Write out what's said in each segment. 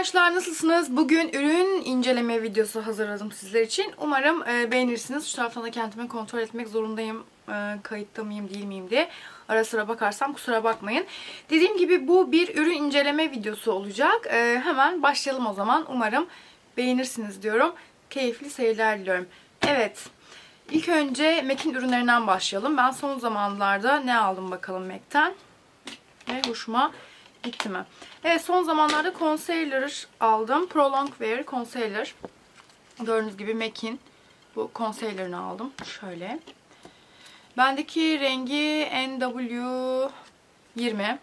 arkadaşlar nasılsınız? Bugün ürün inceleme videosu hazırladım sizler için. Umarım e, beğenirsiniz. Şu taraftan da kendimi kontrol etmek zorundayım. E, kayıtta mıyım değil miyim diye. Ara sıra bakarsam kusura bakmayın. Dediğim gibi bu bir ürün inceleme videosu olacak. E, hemen başlayalım o zaman. Umarım beğenirsiniz diyorum. Keyifli seyirler diliyorum. Evet. İlk önce MAC'in ürünlerinden başlayalım. Ben son zamanlarda ne aldım bakalım MAC'ten. Ve hoşuma mi? Evet son zamanlarda concealer aldım. Prolong Wear Concealer. Gördüğünüz gibi MAC'in bu concealer'ını aldım. Şöyle. Bendeki rengi NW20.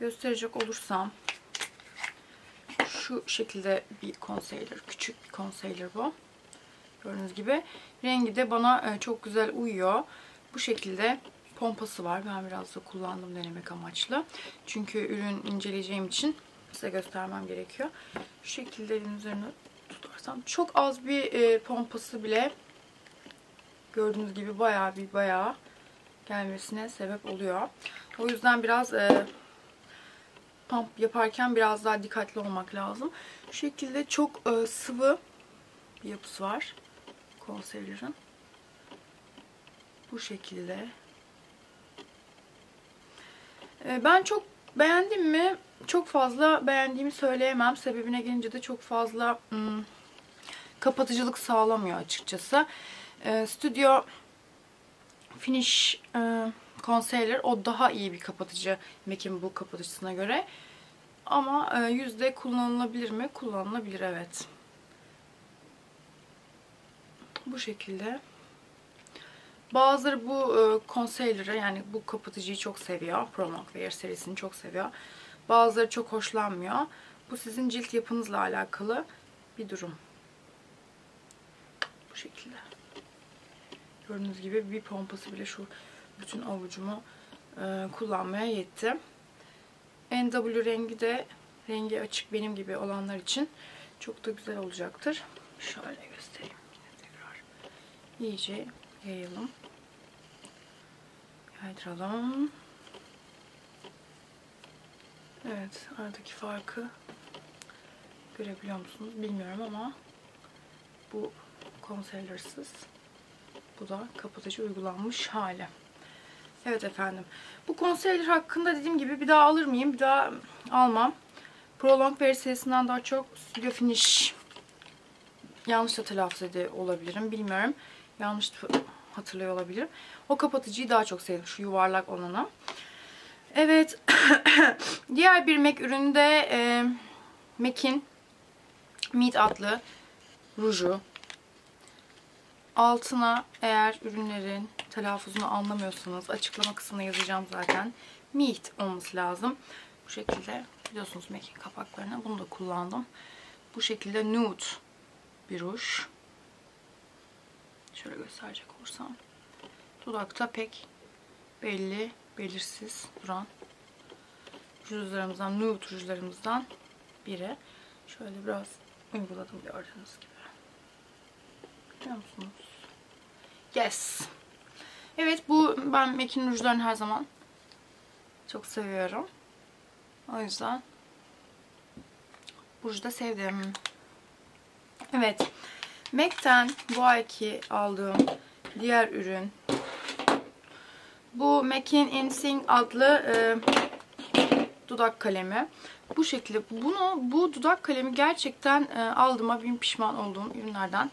Gösterecek olursam şu şekilde bir concealer. Küçük bir concealer bu. Gördüğünüz gibi. Rengi de bana e, çok güzel uyuyor. Bu şekilde pompası var. Ben biraz da kullandım denemek amaçlı. Çünkü ürün inceleyeceğim için size göstermem gerekiyor. Şu şekilde üzerine tutarsam çok az bir e, pompası bile gördüğünüz gibi bayağı bir bayağı gelmesine sebep oluyor. O yüzden biraz e, pump yaparken biraz daha dikkatli olmak lazım. Şu şekilde çok e, sıvı bir yapısı var concealer'ın. Bu şekilde. E, ben çok beğendim mi? Çok fazla beğendiğimi söyleyemem. Sebebine gelince de çok fazla ım, kapatıcılık sağlamıyor açıkçası. E, Studio Finish e, Concealer o daha iyi bir kapatıcı MAC'in bu kapatıcısına göre. Ama e, yüzde kullanılabilir mi? Kullanılabilir evet. Bu şekilde. Bazıları bu e, concealer'ı yani bu kapatıcıyı çok seviyor. Prolong Wear serisini çok seviyor. Bazıları çok hoşlanmıyor. Bu sizin cilt yapınızla alakalı bir durum. Bu şekilde. Gördüğünüz gibi bir pompası bile şu bütün avucumu e, kullanmaya yetti. NW rengi de rengi açık benim gibi olanlar için çok da güzel olacaktır. Şöyle göstereyim. Tekrar iyice yayalım. Yaydıralım. Evet, aradaki farkı görebiliyor musunuz bilmiyorum ama bu concealersız bu da kapatıcı uygulanmış hali. Evet efendim. Bu concealer hakkında dediğim gibi bir daha alır mıyım? Bir daha almam. Prolong Wear serisinden daha çok Studio Finish yanlış da telaffuz ediyor olabilirim. Bilmiyorum. Yanlış hatırlıyor olabilirim. O kapatıcıyı daha çok sevdim. Şu yuvarlak olanı. Evet. Diğer bir MAC üründe e, MAC'in Meet adlı ruju. Altına eğer ürünlerin telaffuzunu anlamıyorsanız açıklama kısmına yazacağım zaten. Meet olması lazım. Bu şekilde biliyorsunuz MAC'in kapaklarını. Bunu da kullandım. Bu şekilde nude bir ruj. Şöyle gösterecek olursam. Dudakta pek belli, belirsiz duran rujlarımızdan, nude rujlarımızdan biri. Şöyle biraz uyguladım gördüğünüz gibi. Görüyor musunuz? Yes. Evet bu ben MAC'in rujlarını her zaman çok seviyorum. O yüzden bu da sevdim. Evet. MAC'ten bu ayki aldığım diğer ürün bu MAC'in Insync adlı e, dudak kalemi. Bu şekilde. Bunu bu dudak kalemi gerçekten e, aldığıma bin pişman olduğum ürünlerden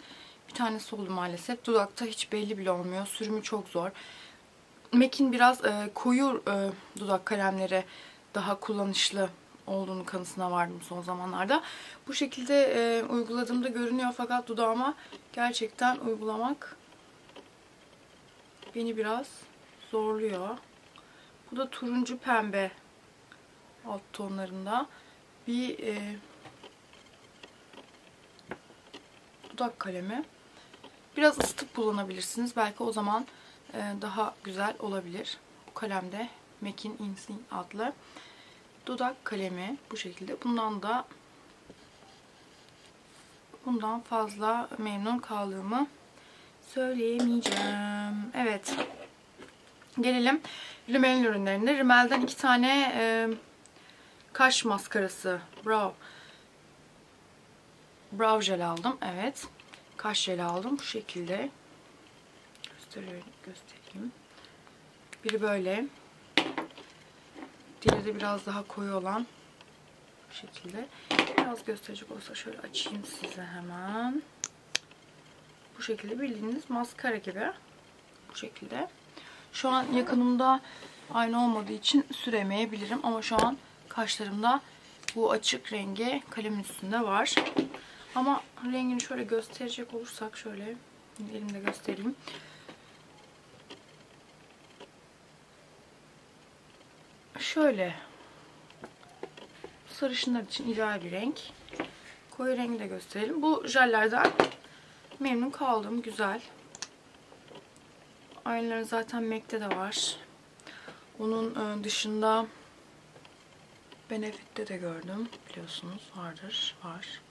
bir tanesi oldu maalesef. Dudakta hiç belli bile olmuyor. Sürümü çok zor. MAC'in biraz e, koyu e, dudak kalemleri daha kullanışlı olduğunu kanısına vardım son zamanlarda. Bu şekilde e, uyguladığımda görünüyor fakat dudağıma gerçekten uygulamak beni biraz zorluyor. Bu da turuncu pembe alt tonlarında bir e, dudak kalemi. Biraz ısıtıp kullanabilirsiniz. Belki o zaman e, daha güzel olabilir. Bu kalemde MAC'in Insync adlı dudak kalemi bu şekilde. Bundan da bundan fazla memnun kaldığımı söyleyemeyeceğim. Evet. Gelelim Rimmel'in ürünlerine. Rimmel'den iki tane e, kaş maskarası. Brow. Brow jel aldım. Evet. Kaş jeli aldım. Bu şekilde. Gösteriyorum, göstereyim. Biri böyle. Diğeri biraz daha koyu olan bu şekilde. Biraz gösterecek olsa şöyle açayım size hemen. Bu şekilde bildiğiniz maskara gibi. Bu şekilde. Şu an yakınımda aynı olmadığı için süremeyebilirim. Ama şu an kaşlarımda bu açık rengi kalemin üstünde var. Ama rengini şöyle gösterecek olursak şöyle elimde göstereyim. Şöyle sarışınlar için ideal bir renk. Koyu rengi de gösterelim. Bu jellerden memnun kaldım. Güzel. Aynıları zaten MAC'te de var. Onun e, dışında Benefit'te de gördüm. Biliyorsunuz vardır. Var.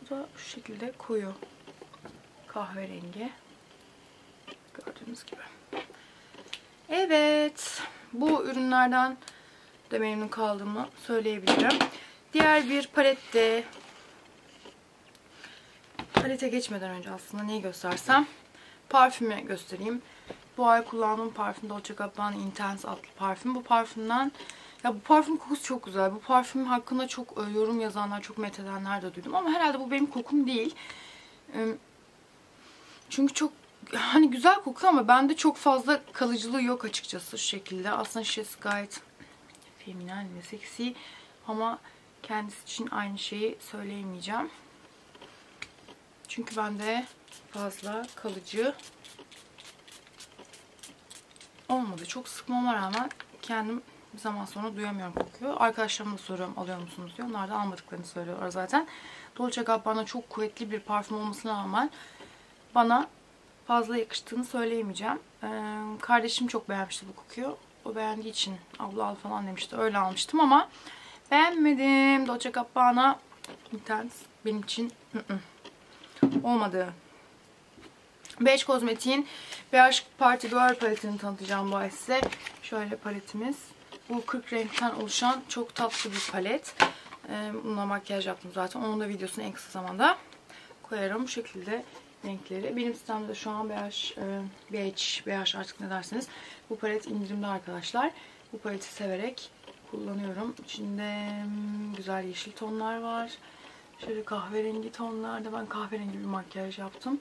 Bu da şu şekilde koyu kahverengi. Gördüğünüz gibi. Evet. Bu ürünlerden de memnun kaldığımı söyleyebilirim. Diğer bir palette palete geçmeden önce aslında neyi göstersem parfümü göstereyim. Bu ay kullandığım parfüm Dolce Gabbana Intense adlı parfüm. Bu parfümden ya bu parfüm kokusu çok güzel. Bu parfüm hakkında çok e, yorum yazanlar, çok methedenler de duydum ama herhalde bu benim kokum değil. Çünkü çok hani güzel kokuyor ama bende çok fazla kalıcılığı yok açıkçası şu şekilde. Aslında şişesi gayet feminen ve seksi ama kendisi için aynı şeyi söyleyemeyeceğim. Çünkü bende fazla kalıcı olmadı. Çok sıkmama rağmen kendim bir zaman sonra duyamıyorum kokuyu. Arkadaşlarıma da soruyorum alıyor musunuz diyor. Onlar da almadıklarını söylüyorlar zaten. Dolce Gabbana çok kuvvetli bir parfüm olmasına rağmen bana fazla yakıştığını söyleyemeyeceğim. Ee, kardeşim çok beğenmişti bu kokuyu. O beğendiği için abla al falan demişti. Öyle almıştım ama beğenmedim. Dolce Gabbana Intense benim için ı -ı. olmadı. Beige Kozmetik'in BH Party Girl paletini tanıtacağım bu ay size. Şöyle paletimiz. Bu 40 renkten oluşan çok tatlı bir palet. Ee, bununla makyaj yaptım zaten. Onun da videosunu en kısa zamanda koyarım. Bu şekilde renkleri. Benim sistemde şu an BH, e, BH, BH artık ne derseniz. Bu palet indirimde arkadaşlar. Bu paleti severek kullanıyorum. İçinde güzel yeşil tonlar var. Şöyle kahverengi tonlarda ben kahverengi bir makyaj yaptım.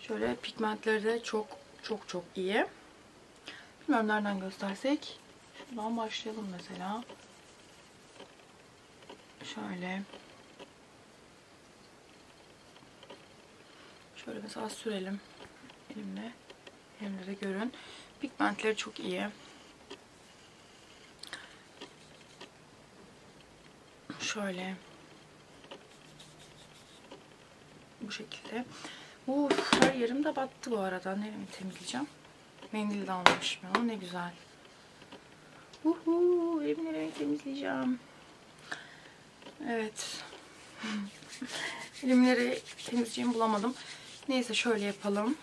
Şöyle pigmentleri de çok çok çok iyi. Bilmiyorum nereden göstersek. Şuradan başlayalım mesela. Şöyle. Şöyle mesela sürelim elimle. Elimde de görün. Pigmentleri çok iyi. Şöyle. Bu şekilde. Uf, her yerim de battı bu arada. Neremi temizleyeceğim? Mendil de almışım ya. Ne güzel. Uhu, evimi nereye temizleyeceğim? Evet. Elimleri temizleyeceğimi bulamadım. Neyse şöyle yapalım.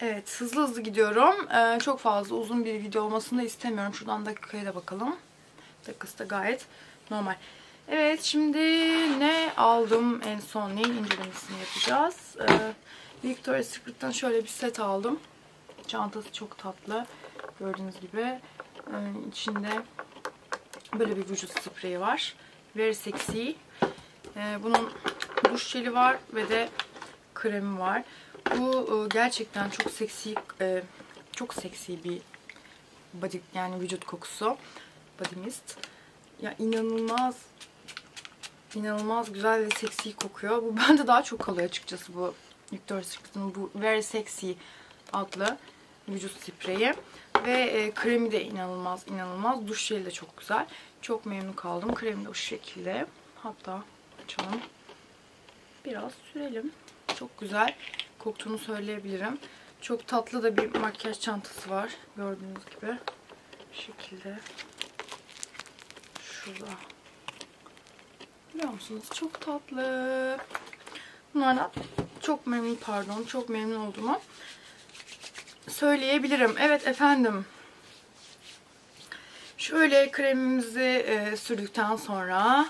Evet hızlı hızlı gidiyorum. Ee, çok fazla uzun bir video olmasını da istemiyorum. Şuradan dakikaya da bakalım. Dakikası da gayet normal. Evet şimdi ne aldım en son neyin incelemesini yapacağız. Ee, Victoria's Secret'tan şöyle bir set aldım. Çantası çok tatlı. Gördüğünüz gibi. Ee, içinde böyle bir vücut spreyi var. Very sexy. Ee, bunun duş jeli var ve de kremi var. Bu e, gerçekten çok seksi e, çok seksi bir body yani vücut kokusu. Body mist. Ya inanılmaz inanılmaz güzel ve seksi kokuyor. Bu bende daha çok kalıyor açıkçası bu Victoria's Secret'ın bu Very Sexy adlı vücut spreyi. Ve e, kremi de inanılmaz inanılmaz. Duş jeli de çok güzel. Çok memnun kaldım. Kremi de o şekilde. Hatta açalım. Biraz sürelim. Çok güzel koktuğunu söyleyebilirim. Çok tatlı da bir makyaj çantası var. Gördüğünüz gibi. Bu şekilde. Şurada. Biliyor musunuz? Çok tatlı. Bunlardan çok memnun pardon çok memnun olduğumu söyleyebilirim. Evet efendim. Şöyle kremimizi e, sürdükten sonra